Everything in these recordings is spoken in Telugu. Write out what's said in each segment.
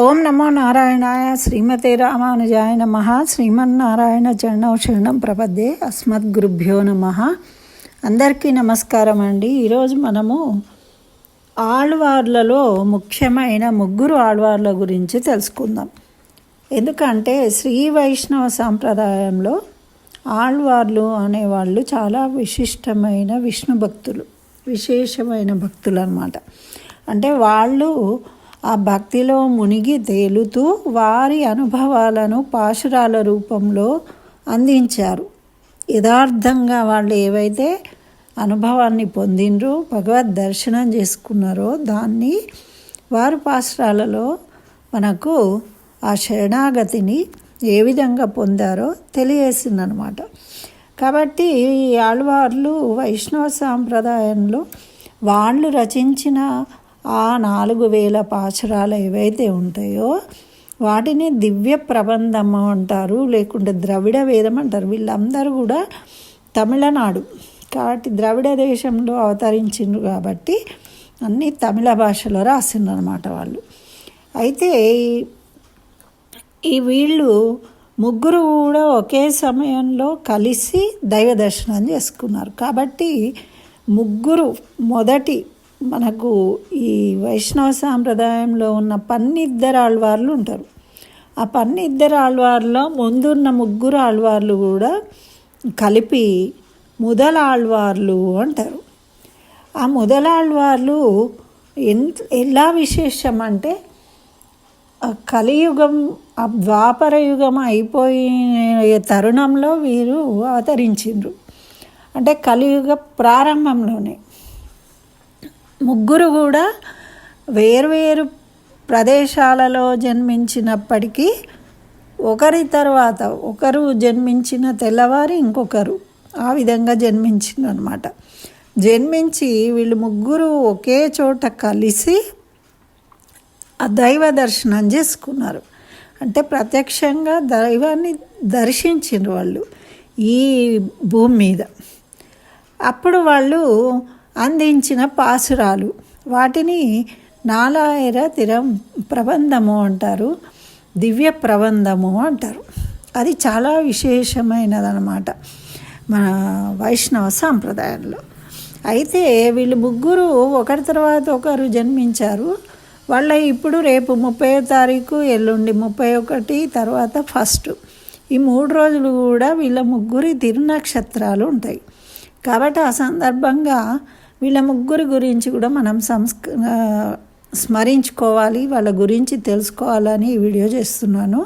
ఓం నమో నారాయణాయ శ్రీమతే రామానుజాయ నమ. శ్రీమన్నారాయణ చరణం శరణం ప్రపద్యే అస్మద్గురుభ్యో నమ. అందరికీ నమస్కారం అండి. ఈరోజు మనము ఆళ్వార్లలో ముఖ్యమైన ముగ్గురు ఆళ్వార్ల గురించి తెలుసుకుందాం. ఎందుకంటే శ్రీ వైష్ణవ సాంప్రదాయంలో ఆళ్వార్లు అనేవాళ్ళు చాలా విశిష్టమైన విష్ణు భక్తులు విశేషమైన భక్తులు అన్నమాట అంటే వాళ్ళు ఆ భక్తిలో మునిగి తేలుతూ వారి అనుభవాలను పాశురాల రూపంలో అందించారు. యథార్థంగా వాళ్ళు ఏవైతే అనుభవాన్ని పొందినరో భగవద్ దర్శనం చేసుకున్నారో దాన్ని వారు పాశురాలలో మనకు ఆ శరణాగతిని ఏ విధంగా పొందారో తెలియజేసిందనమాట కాబట్టి ఈ ఆళ్వార్లు వైష్ణవ సాంప్రదాయంలో వాళ్ళు రచించిన ఆ నాలుగు వేల పాశురాలు ఏవైతే ఉంటాయో వాటిని దివ్య ప్రబంధం అంటారు లేకుంటే ద్రవిడ వేదం అంటారు. వీళ్ళందరూ కూడా తమిళనాడు. కాబట్టి ద్రవిడ దేశంలో అవతరించిండ్రు కాబట్టి అన్నీ తమిళ భాషలో రాసిండ్రు అనమాట వాళ్ళు. అయితే ఈ వీళ్ళు ముగ్గురు కూడా ఒకే సమయంలో కలిసి దైవ దర్శనం చేసుకున్నారు. కాబట్టి ముగ్గురు మొదటి మనకు ఈ వైష్ణవ సాంప్రదాయంలో ఉన్న పన్నిద్దరు ఆళ్వార్లు ఉంటారు. ఆ పన్నిద్దరు ఆళ్వార్లో ముందున్న ముగ్గురు ఆళ్వార్లు కూడా కలిపి ముదలాళ్వార్లు అంటారు. ఆ ముదలాళ్వార్లు ఎంత ఎలా విశేషం అంటే కలియుగం ఆ ద్వాపర యుగం అయిపోయిన తరుణంలో వీరు అవతరించిండ్రు. అంటే కలియుగ ప్రారంభంలోనే. ముగ్గురు కూడా వేర్వేరు ప్రదేశాలలో జన్మించినప్పటికీ ఒకరి తర్వాత ఒకరు జన్మించిన తెల్లవారి ఇంకొకరు ఆ విధంగా జన్మించిందనమాట జన్మించి వీళ్ళు ముగ్గురు ఒకే చోట కలిసి ఆ దైవ దర్శనం చేసుకున్నారు. అంటే ప్రత్యక్షంగా దైవాన్ని దర్శించిన వాళ్ళు ఈ భూమి మీద. అప్పుడు వాళ్ళు అందించిన పాసురాలు. వాటిని నాలాయర తిరం ప్రబంధము అంటారు దివ్య ప్రబంధము అంటారు. అది చాలా విశేషమైనదనమాట మన వైష్ణవ సాంప్రదాయంలో. అయితే వీళ్ళు ముగ్గురు ఒకరి తర్వాత ఒకరు జన్మించారు. వాళ్ళ ఇప్పుడు రేపు ముప్పై తారీఖు ఎల్లుండి ముప్పై ఒకటి తర్వాత ఫస్ట్. ఈ మూడు రోజులు కూడా వీళ్ళ ముగ్గురి తిరునక్షత్రాలు ఉంటాయి. కాబట్టి ఆ సందర్భంగా వీళ్ళ ముగ్గురి గురించి కూడా మనం సంస్క స్మరించుకోవాలి వాళ్ళ గురించి తెలుసుకోవాలని ఈ వీడియో చేస్తున్నాను.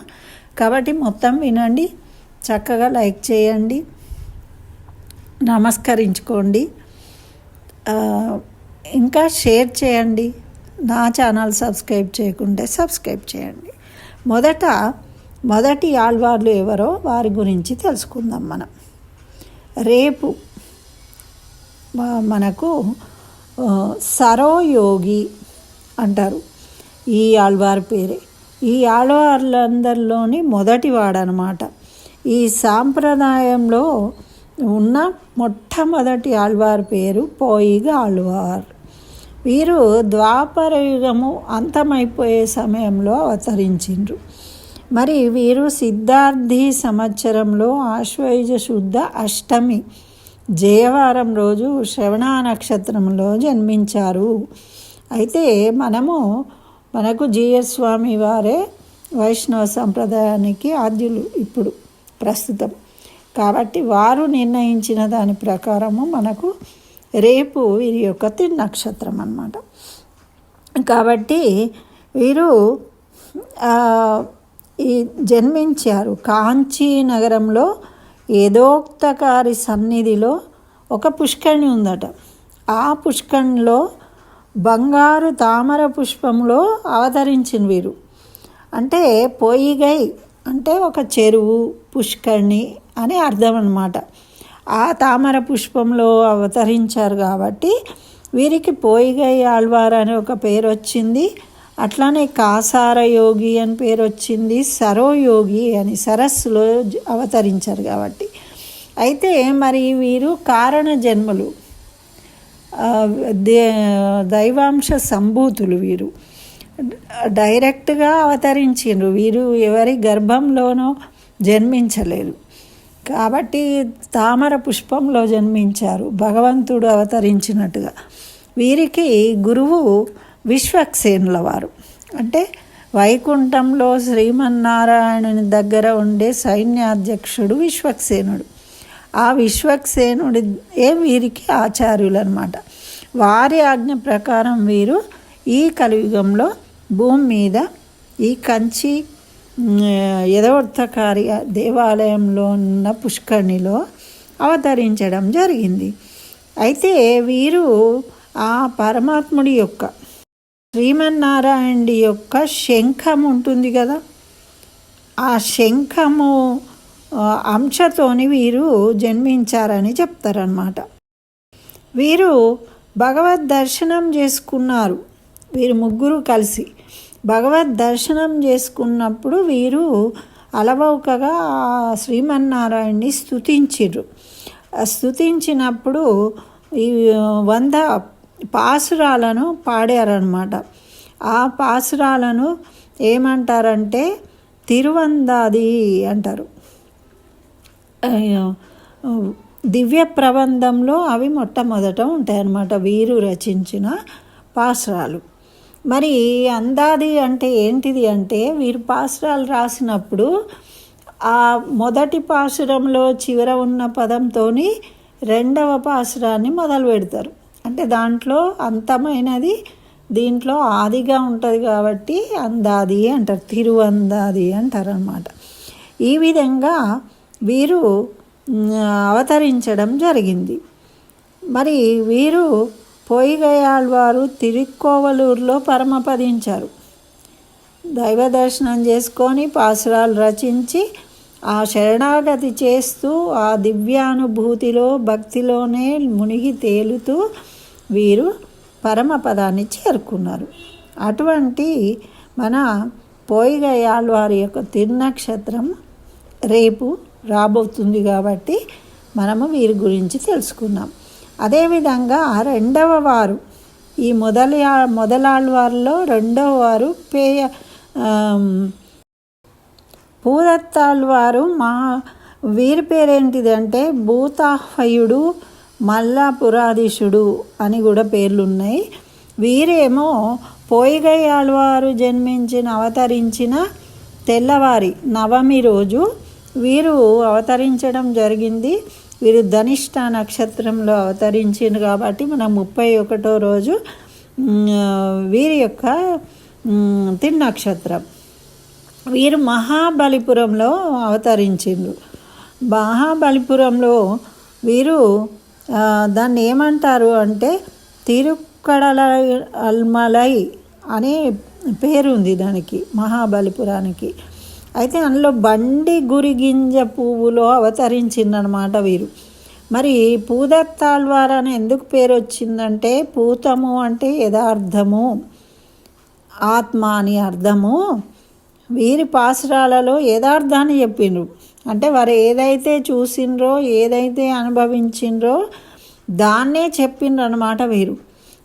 కాబట్టి మొత్తం వినండి చక్కగా లైక్ చేయండి నమస్కరించుకోండి. ఇంకా షేర్ చేయండి నా ఛానల్ సబ్స్క్రైబ్ చేయకుంటే సబ్స్క్రైబ్ చేయండి. మొదట మొదటి ఆళ్వార్లు ఎవరో వారి గురించి తెలుసుకుందాం మనం. రేపు మనకు సరోయోగి అంటారు. ఈ ఆళ్వార్ పేరే. ఈ ఆళ్వార్లందరిలోని మొదటివాడనమాట ఈ సాంప్రదాయంలో ఉన్న మొట్టమొదటి ఆళ్వార్ పేరు పోయిగ ఆళ్వార్. వీరు ద్వాపర యుగము అంతమైపోయే సమయంలో అవతరించిండ్రు. మరి వీరు సిద్ధార్థి సంవత్సరంలో ఆశ్వయుజ శుద్ధ అష్టమి జయవారం రోజు శ్రవణ నక్షత్రంలో జన్మించారు. అయితే మనము మనకు జిఎస్ స్వామి వారే వైష్ణవ సంప్రదాయానికి ఆద్యులు ఇప్పుడు ప్రస్తుతం. కాబట్టి వారు నిర్ణయించిన దాని ప్రకారము మనకు రేపు వీరి యొక్క తిరు నక్షత్రం అన్నమాట. కాబట్టి వీరు ఈ జన్మించారు. కాంచీ నగరంలో ఏదోక్తకారి సన్నిధిలో ఒక పుష్కరిణి ఉందట. ఆ పుష్కరిణిలో బంగారు తామర పుష్పంలో అవతరించిన వీరు. అంటే పోయిగై అంటే ఒక చెరువు పుష్కరిణి అని అర్థం అన్నమాట ఆ తామర పుష్పంలో అవతరించారు కాబట్టి వీరికి పోయిగై ఆళ్వార్ అనే ఒక పేరు వచ్చింది అట్లానే కాసారయోగి అని పేరు వచ్చింది సరోయోగి అని సరస్సులో అవతరించారు కాబట్టి. అయితే మరి వీరు కారణ జన్మలు. దే దైవాంశ సంభూతులు వీరు. డైరెక్ట్గా అవతరించిండ్రు. వీరు ఎవరి గర్భంలోనో జన్మించలేదు. కాబట్టి తామర పుష్పంలో జన్మించారు. భగవంతుడు అవతరించినట్టుగా. వీరికి గురువు విశ్వక్సేనుల వారు అంటే వైకుంఠంలో శ్రీమన్నారాయణుని దగ్గర ఉండే సైన్యాధ్యక్షుడు విశ్వక్సేనుడు. ఆ విశ్వక్సేనుడి ఏ వీరికి ఆచార్యులు అనమాట వారి ఆజ్ఞ ప్రకారం వీరు ఈ కలియుగంలో భూమి మీద ఈ కంచి యథవర్థకారి దేవాలయంలో ఉన్న పుష్కరిణిలో అవతరించడం జరిగింది. అయితే వీరు ఆ పరమాత్ముడి యొక్క శ్రీమన్నారాయణుడి యొక్క శంఖం ఉంటుంది కదా. ఆ శంఖము అంశతోని వీరు జన్మించారని చెప్తారనమాట వీరు భగవద్ దర్శనం చేసుకున్నారు. వీరు ముగ్గురు కలిసి భగవద్ దర్శనం చేసుకున్నప్పుడు వీరు అలవౌకగా శ్రీమన్నారాయణ్ణి స్థుతించిర్రు స్థుతించినప్పుడు ఈ వంద పాసురాలను పాడారనమాట ఆ పాసురాలను ఏమంటారంటే తిరువందాది అంటారు. దివ్య ప్రబంధంలో అవి మొట్టమొదట ఉంటాయన్నమాట. వీరు రచించిన పాసురాలు. మరి అందాది అంటే ఏంటిది అంటే వీరు పాసురాలు రాసినప్పుడు ఆ మొదటి పాసురంలో చివర ఉన్న పదంతో రెండవ పాసురాన్ని మొదలు పెడతారు అంటే దాంట్లో అంతమైనది దీంట్లో ఆదిగా ఉంటుంది కాబట్టి అందాది అంటారు తిరువందాది అంటారు అనమాట ఈ విధంగా వీరు అవతరించడం జరిగింది. మరి వీరు పొయ్యిగయాళ్వారు తిరుక్కోవలూరులో పరమపదించారు. దైవ దర్శనం చేసుకొని పాసురాలు రచించి ఆ శరణాగతి చేస్తూ ఆ దివ్యానుభూతిలో భక్తిలోనే మునిగి తేలుతూ వీరు పరమపదాన్ని చేరుకున్నారు. అటువంటి మన పోయిగయాళ్వారి యొక్క తిరునక్షత్రం రేపు రాబోతుంది కాబట్టి మనము వీరి గురించి తెలుసుకున్నాం అదేవిధంగా రెండవ వారు ఈ మొదలి మొదలాళ్ళవారిలో రెండవ వారు పేయ పూదత్తాళ్ళవారు మా వీరి పేరేంటిదంటే భూతాహ్వయుడు మల్లాపురాధీశుడు అని కూడా పేర్లు ఉన్నాయి వీరేమో పోయిగయ్యాళ్ళవారు జన్మించిన అవతరించిన తెల్లవారి నవమి రోజు వీరు అవతరించడం జరిగింది. వీరు ధనిష్ట నక్షత్రంలో అవతరించింది కాబట్టి మనం ముప్పై ఒకటో రోజు వీరి యొక్క తిన్నక్షత్రం వీరు మహాబలిపురంలో అవతరించిండ్రు. మహాబలిపురంలో వీరు దాన్ని ఏమంటారు అంటే తిరుక్కడల అల్మలై అనే పేరుంది దానికి మహాబలిపురానికి. అయితే అందులో బండి గురిగింజ పువ్వులో అవతరించిందనమాట వీరు. మరి పూదత్తాళ్వార్ అని ఎందుకు పేరు వచ్చిందంటే పూతము అంటే యథార్థము ఆత్మ అని అర్థము. వీరి పాసురాలలో యథార్థాన్ని చెప్పిండ్రు అంటే వారు ఏదైతే చూసిండ్రో ఏదైతే అనుభవించిండ్రో దాన్నే చెప్పిండ్రు అనమాట వీరు.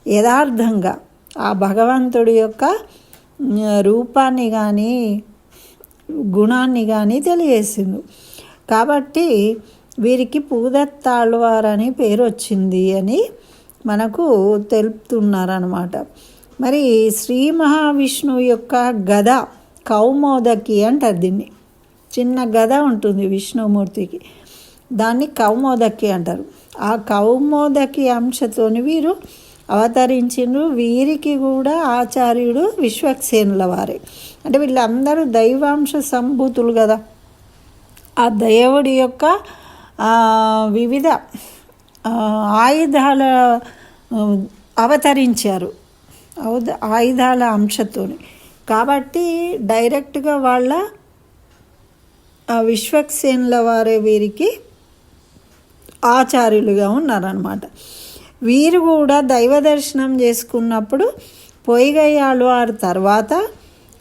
యథార్థంగా ఆ భగవంతుడి యొక్క రూపాన్ని కానీ గుణాన్ని కానీ తెలియజేసిండు కాబట్టి వీరికి పూదత్తాళ్వార్ అని పేరు వచ్చింది అని మనకు తెలుపుతున్నారనమాట మరి శ్రీ మహావిష్ణువు యొక్క గద కౌమోదకి అంటారు దీన్ని. చిన్న గద ఉంటుంది విష్ణుమూర్తికి. దాన్ని కౌమోదకి అంటారు. ఆ కౌమోదకి అంశతోని వీరు అవతరించిండ్రు వీరికి కూడా ఆచార్యుడు విశ్వక్సేనుల వారే. అంటే వీళ్ళందరూ దైవాంశ సంభూతులు కదా ఆ దేవుడి యొక్క వివిధ ఆయుధాల అవతరించారు. ఆయుధాల అంశతోని. కాబట్టి డైరెక్ట్గా వాళ్ళ విశ్వక్సేన్ల వారే వీరికి ఆచార్యులుగా ఉన్నారనమాట వీరు కూడా దైవ దర్శనం చేసుకున్నప్పుడు పొయ్యిగయ్యాలు వారి తర్వాత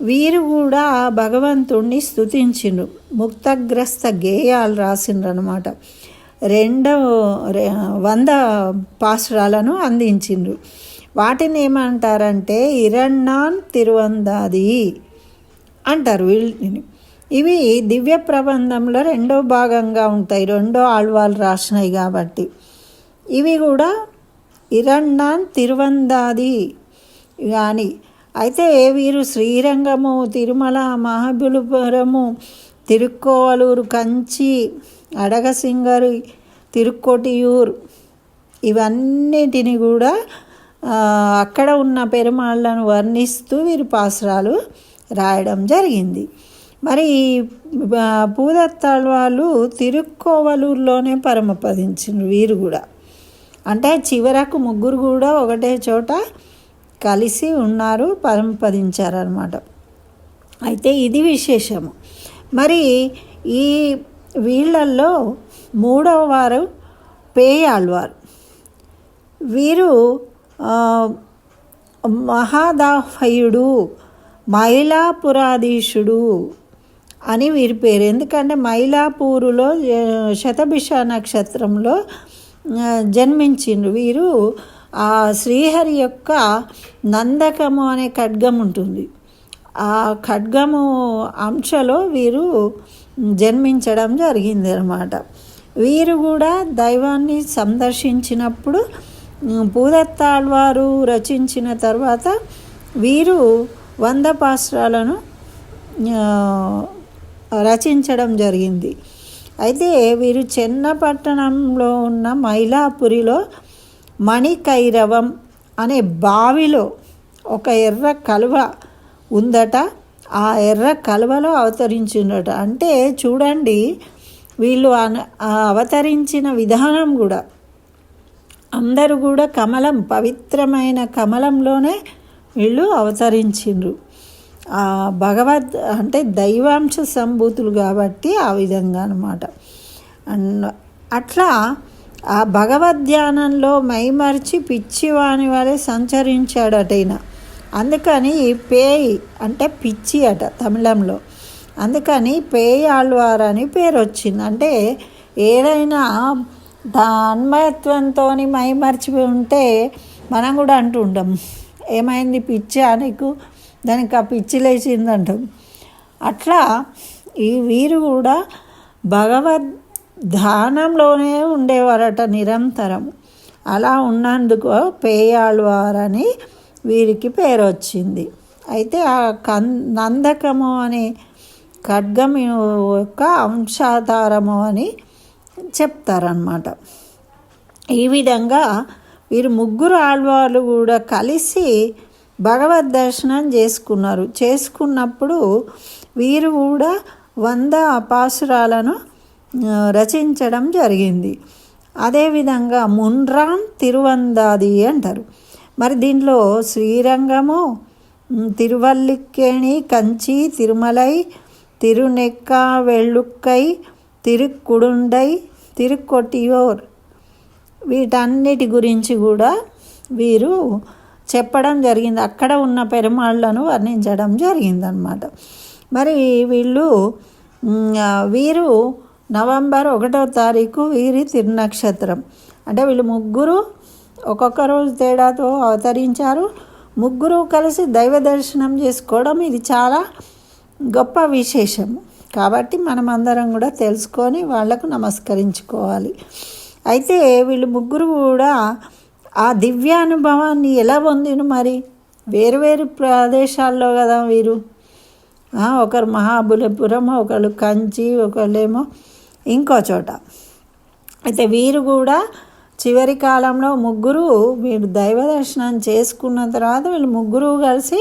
వీరు కూడా ఆ భగవంతుణ్ణి స్థుతించిండ్రు ముక్తగ్రస్త గేయాలు రాసిండ్రు అనమాట రెండవ వంద పాసురాలను అందించిండ్రు. వాటిని ఏమంటారంటే ఇరణ్ణాన్ తిరువందాది అంటారు వీళ్ళని. ఇవి దివ్య ప్రబంధంలో రెండో భాగంగా ఉంటాయి రెండో ఆళ్వాళ్ళు రాసినాయి కాబట్టి. ఇవి కూడా ఇరణ్ణాన్ తిరువందాది కానీ అయితే వీరు శ్రీరంగము తిరుమల మహాబలిపురము తిరుక్కోవలూరు కంచి అడగసింగరు తిరుక్కోటియూరు ఇవన్నిటిని కూడా అక్కడ ఉన్న పెరుమాళ్ళను వర్ణిస్తూ వీరు పాసురాలు రాయడం జరిగింది. మరి ఈ, పూదత్తాళ్ వాళ్ళు తిరుక్కోవలూరులోనే పరమపదించారు వీరు కూడా. అంటే చివరకు ముగ్గురు కూడా ఒకటే చోట కలిసి ఉన్నారు పరమపదించారనమాట అయితే ఇది విశేషము. మరి ఈ వీళ్ళల్లో మూడవ వారు పేయాళ్వారు. వీరు మహాదాహయుడు మైలాపురాధీశుడు అని వీరి పేరు. ఎందుకంటే మైలాపూరులో శతభిష నక్షత్రంలో జన్మించిండ్రు వీరు. ఆ శ్రీహరి యొక్క నందకము అనే ఖడ్గం ఉంటుంది. ఆ ఖడ్గము అంశలో వీరు జన్మించడం జరిగింది అనమాట వీరు కూడా దైవాన్ని సందర్శించినప్పుడు పూదత్తాళ్వారు రచించిన తర్వాత వీరు వంద పాశ్రాలను రచించడం జరిగింది. అయితే వీరు చెన్నపట్టణంలో ఉన్న మైలాపురిలో మణికైరవం అనే బావిలో ఒక ఎర్ర కలువ ఉందట. ఆ ఎర్ర కలువలో అవతరించిందట. అంటే చూడండి వీళ్ళు అన- అవతరించిన విధానం కూడా. అందరూ కూడా కమలం పవిత్రమైన కమలంలోనే వీళ్ళు అవతరించిండ్రు. ఆ భగవద్ అంటే దైవాంశ సంభూతులు కాబట్టి ఆ విధంగా అనమాట అండ్ అట్లా ఆ భగవద్ధ్యానంలో మైమర్చి మైమరిచి పిచ్చివాని వలె సంచరించాడట అందుకని ఈ పేయి అంటే పిచ్చి అట తమిళంలో. అందుకని పేయి ఆళ్వార్ అని పేరు వచ్చింది అంటే ఏదైనా దాన్మయత్వంతో మై మర్చి ఉంటే మనం కూడా అంటూ ఉంటాం ఏమైంది పిచ్చి నీకు? దానికి ఆ పిచ్చి లేచింది అంటాం అట్లా ఈ వీరు కూడా భగవద్ ధ్యానంలోనే ఉండేవారట నిరంతరం. అలా ఉన్నందుకు పేయాళ్వారని వీరికి పేరు వచ్చింది అయితే ఆ కం నందకము అనే ఖడ్గము యొక్క అంశాధారము అని చెప్తారనమాట ఈ విధంగా వీరు ముగ్గురు ఆళ్వార్లు కూడా కలిసి భగవద్ దర్శనం చేసుకున్నారు. చేసుకున్నప్పుడు వీరు కూడా వంద అపాసురాలను రచించడం జరిగింది. అదేవిధంగా మున్రాన్ తిరువందాది అంటారు. మరి దీంట్లో శ్రీరంగము తిరువల్లిక్కేణి కంచి తిరుమలై తిరునెక్క వెళ్ళుక్కై తిరుక్కుడుండై తిరుక్కొట్టియోర్. వీటన్నిటి గురించి కూడా వీరు చెప్పడం జరిగింది. అక్కడ ఉన్న పెరుమాళ్ళను వర్ణించడం జరిగిందనమాట మరి వీళ్ళు వీరు నవంబర్ ఒకటో తారీఖు వీరి తిరునక్షత్రం. అంటే వీళ్ళు ముగ్గురు ఒక్కొక్క రోజు తేడాతో అవతరించారు. ముగ్గురు కలిసి దైవ దర్శనం చేసుకోవడం ఇది చాలా గొప్ప విశేషం కాబట్టి మనం అందరం కూడా తెలుసుకొని వాళ్ళకు నమస్కరించుకోవాలి. అయితే వీళ్ళు ముగ్గురు కూడా ఆ దివ్యానుభవాన్ని ఎలా పొందిను మరి? వేరు వేరు ప్రదేశాల్లో కదా వీరు. ఒకరు మహాబలిపురం ఒకళ్ళు కంచి ఒకళ్ళేమో ఇంకో చోట. అయితే వీరు కూడా చివరి కాలంలో ముగ్గురు వీరు దైవ దర్శనం చేసుకున్న తర్వాత వీళ్ళు ముగ్గురు కలిసి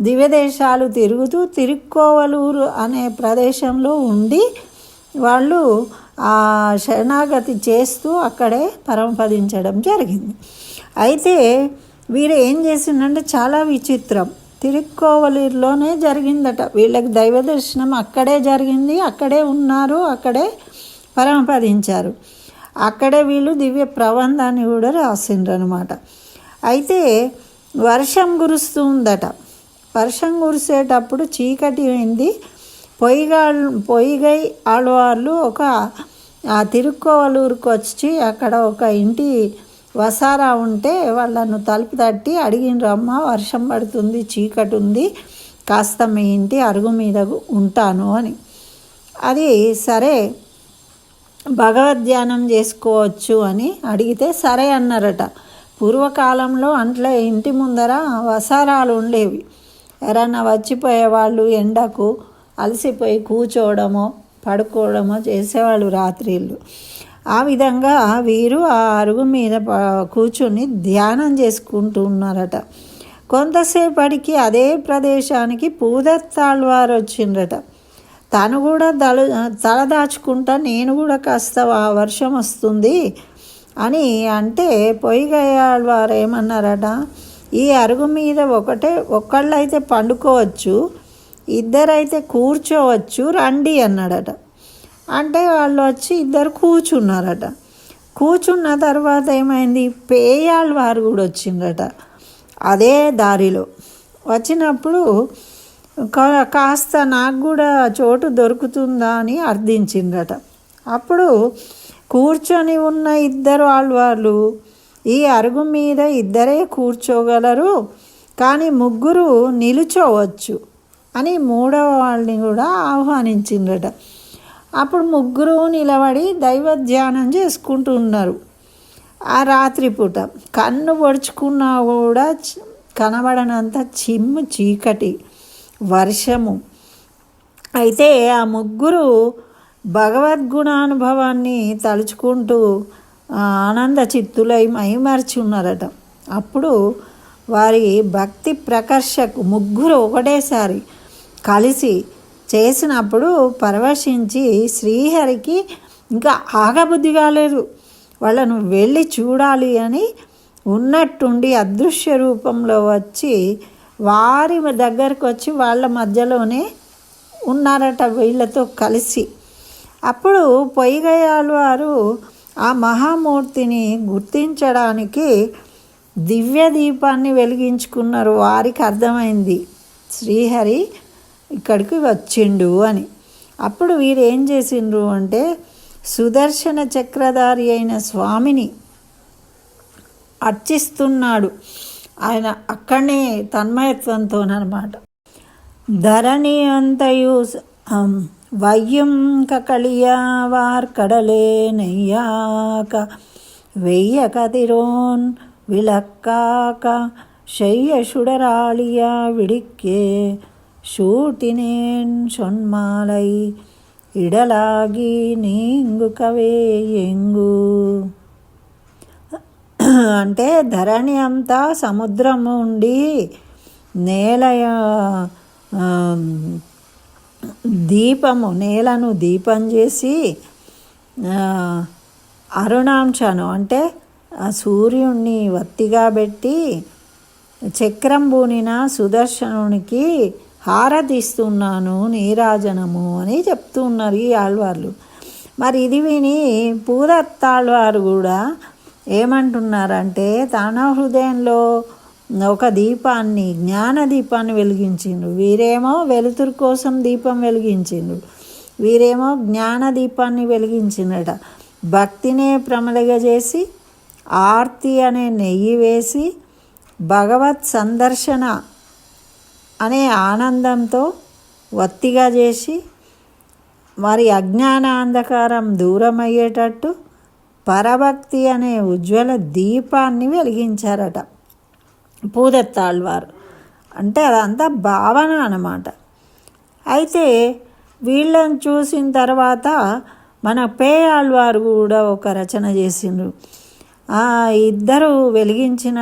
దివ్యదేశాలు తిరుగుతూ తిరుక్కోవలూరు అనే ప్రదేశంలో ఉండి వాళ్ళు ఆ శరణాగతి చేస్తూ అక్కడే పరమపదించడం జరిగింది. అయితే వీరు ఏం చేసిందంటే చాలా విచిత్రం. తిరుక్కోవలూరులోనే జరిగిందట. వీళ్ళకి దైవ దర్శనం అక్కడే జరిగింది. అక్కడే ఉన్నారు. అక్కడే పరమపదించారు అక్కడే వీళ్ళు దివ్య ప్రబంధాన్ని కూడా రాసిండ్రు అనమాట అయితే వర్షం కురుస్తుందట వర్షం కురిసేటప్పుడు చీకటి అయింది పొయ్యిగా పొయ్యిగై ఆడవాళ్ళు ఒక ఆ తిరుక్కోవలూరుకు వచ్చి అక్కడ ఒక ఇంటి వసారా ఉంటే వాళ్ళను తలుపు తట్టి అడిగినరమ్మ వర్షం పడుతుంది చీకటి ఉంది కాస్త మీ ఇంటి అరుగు మీద ఉంటాను అని. అది సరే భగవద్ధ్యానం చేసుకోవచ్చు అని అడిగితే సరే అన్నారట. పూర్వకాలంలో అంట్లో ఇంటి ముందర వసారాలు ఉండేవి. ఎవరన్నా వచ్చిపోయేవాళ్ళు ఎండకు అలసిపోయి కూర్చోవడమో పడుకోవడమో చేసేవాళ్ళు రాత్రిళ్ళు. ఆ విధంగా వీరు ఆ అరుగు మీద కూర్చుని ధ్యానం చేసుకుంటూ ఉన్నారట. కొంతసేపటికి అదే ప్రదేశానికి పూదత్తాళ్వారు వచ్చిండ్రట. తను కూడా దళ తల దాచుకుంటా నేను కూడా కాస్త వర్షం వస్తుంది అని అంటే పొయ్యిగయ్యాళ్వారు ఏమన్నారట? ఈ అరుగు మీద ఒకటే ఒక్కళ్ళైతే పండుకోవచ్చు ఇద్దరైతే కూర్చోవచ్చు రండి అన్నాడట. అంటే వాళ్ళు వచ్చి ఇద్దరు కూర్చున్నారట. కూర్చున్న తర్వాత ఏమైంది? పేయాల్ వారు కూడా వచ్చిందట అదే దారిలో. వచ్చినప్పుడు కాస్త నాకు కూడా చోటు దొరుకుతుందా అని అర్థించిందట అప్పుడు కూర్చొని ఉన్న ఇద్దరు ఆళ్వార్లు ఈ అరుగు మీద ఇద్దరే కూర్చోగలరు కానీ ముగ్గురు నిలుచోవచ్చు అని మూడవ వాళ్ళని కూడా ఆహ్వానించిండ్రట. అప్పుడు ముగ్గురు నిలబడి దైవ ధ్యానం చేసుకుంటున్నారు ఆ రాత్రిపూట కన్ను పొడుచుకున్నా కూడా కనబడనంత చిమ్ము చీకటి వర్షము. అయితే ఆ ముగ్గురు భగవద్గుణానుభవాన్ని తలుచుకుంటూ ఆనంద చిత్తులై మైమర్చి ఉన్నారట అప్పుడు వారి భక్తి ప్రకర్షకు ముగ్గురు ఒకటేసారి కలిసి చేసినప్పుడు పరవశించి శ్రీహరికి ఇంకా ఆగబుద్ధి కాలేదు. వాళ్ళను వెళ్ళి చూడాలి అని ఉన్నట్టుండి అదృశ్య రూపంలో వచ్చి వారి దగ్గరకు వచ్చి వాళ్ళ మధ్యలోనే ఉన్నారట వీళ్ళతో కలిసి. అప్పుడు పొయ్యిగయాలు వారు ఆ మహామూర్తిని గుర్తించడానికి దివ్య దీపాన్ని వెలిగించుకున్నారు. వారికి అర్థమైంది శ్రీహరి ఇక్కడికి వచ్చిండు అని. అప్పుడు వీరు ఏం చేసిండ్రు అంటే సుదర్శన చక్రధారి అయిన స్వామిని అర్చిస్తున్నాడు. ఆయన అక్కడనే తన్మయత్వంతోనమాట ధరణి అంతయు வையும் கக்களியாவார்கடலே நெய்யாக்கா வெய்ய கதிரோன் விளக்காக்கா செய்ய சுடராளியா விடிக்கே சூட்டினேன் சொன்மாலை இடலாகி நீங்குக்கவே ఎంగు అంటే ధరణి అంతా సముద్రం ఉండి నేల దీపము నేలను దీపం చేసి అరుణాంశను అంటే ఆ సూర్యుణ్ణి వత్తిగా పెట్టి చక్రం బూనిన సుదర్శనునికి హారతిస్తున్నాను నీరాజనము అని చెప్తున్నారు ఈ ఆళ్వార్లు. మరి ఇది విని పూరత్తాళ్వారు కూడా ఏమంటున్నారంటే తన హృదయంలో ఒక దీపాన్ని జ్ఞాన దీపాన్ని వెలిగించిండ్రు. వీరేమో వెలుతురు కోసం దీపం వెలిగించిండ్రు. వీరేమో జ్ఞాన దీపాన్ని వెలిగించిందట భక్తినే ప్రమలగజేసి ఆర్తి అనే నెయ్యి వేసి భగవత్ సందర్శన అనే ఆనందంతో వత్తిగా చేసి వారి అజ్ఞాన అంధకారం దూరమయ్యేటట్టు పరభక్తి అనే ఉజ్వల దీపాన్ని వెలిగించారట. పూదెత్తాళ్వారు అంటే అదంతా భావన అన్నమాట. అయితే వీళ్ళని చూసిన తర్వాత మన పేయాళ్వారు కూడా ఒక రచన చేసిండ్రు. ఇద్దరు వెలిగించిన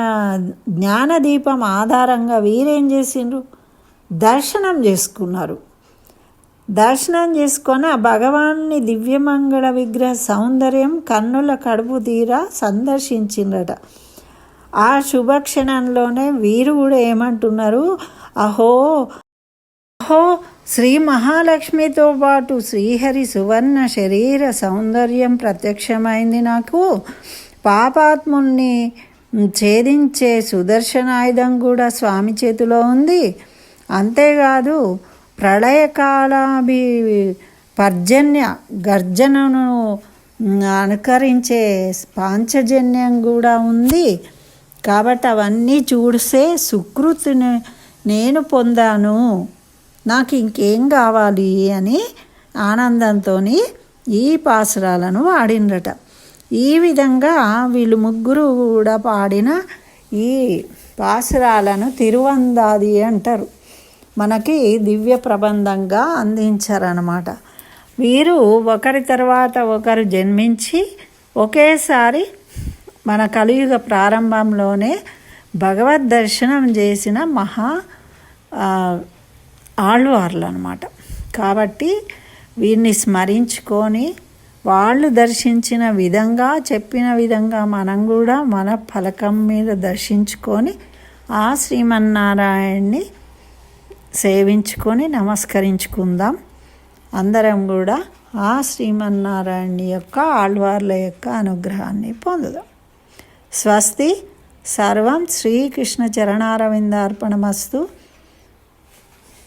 జ్ఞానదీపం ఆధారంగా వీరేం చేసిండ్రు? దర్శనం చేసుకున్నారు. దర్శనం చేసుకొని ఆ భగవాన్ని దివ్యమంగళ విగ్రహ సౌందర్యం కన్నుల కడుపు తీరా సందర్శించిండట ఆ శుభక్షణంలోనే వీరు కూడా ఏమంటున్నారు? అహో అహో శ్రీ మహాలక్ష్మితో పాటు శ్రీహరి సువర్ణ శరీర సౌందర్యం ప్రత్యక్షమైంది నాకు. పాపాత్ముల్ని ఛేదించే సుదర్శనాయుధం కూడా స్వామి చేతిలో ఉంది. అంతేకాదు ప్రళయకాలాభి పర్జన్య గర్జనను అనుకరించే పాంచజన్యం కూడా ఉంది. కాబట్టి అవన్నీ చూస్తే సుకృతిని నేను పొందాను. నాకు ఇంకేం కావాలి అని ఆనందంతో ఈ పాసురాలను వాడినట ఈ విధంగా వీళ్ళు ముగ్గురు కూడా పాడిన ఈ పాసురాలను తిరువందాది అంటారు. మనకి దివ్య ప్రబంధంగా అందించారనమాట వీరు ఒకరి తర్వాత ఒకరు జన్మించి ఒకేసారి మన కలియుగ ప్రారంభంలోనే భగవద్ దర్శనం చేసిన మహా ఆ, ఆళ్వార్లు అనమాట కాబట్టి వీరిని స్మరించుకొని వాళ్ళు దర్శించిన విధంగా చెప్పిన విధంగా మనం కూడా మన ఫలకం మీద దర్శించుకొని ఆ శ్రీమన్నారాయణ్ణి సేవించుకొని నమస్కరించుకుందాం. అందరం కూడా ఆ శ్రీమన్నారాయణ యొక్క ఆళ్వార్ల యొక్క అనుగ్రహాన్ని పొందుదాం. స్వస్తి. సర్వం శ్రీకృష్ణ చరణారవిందార్పణమస్తు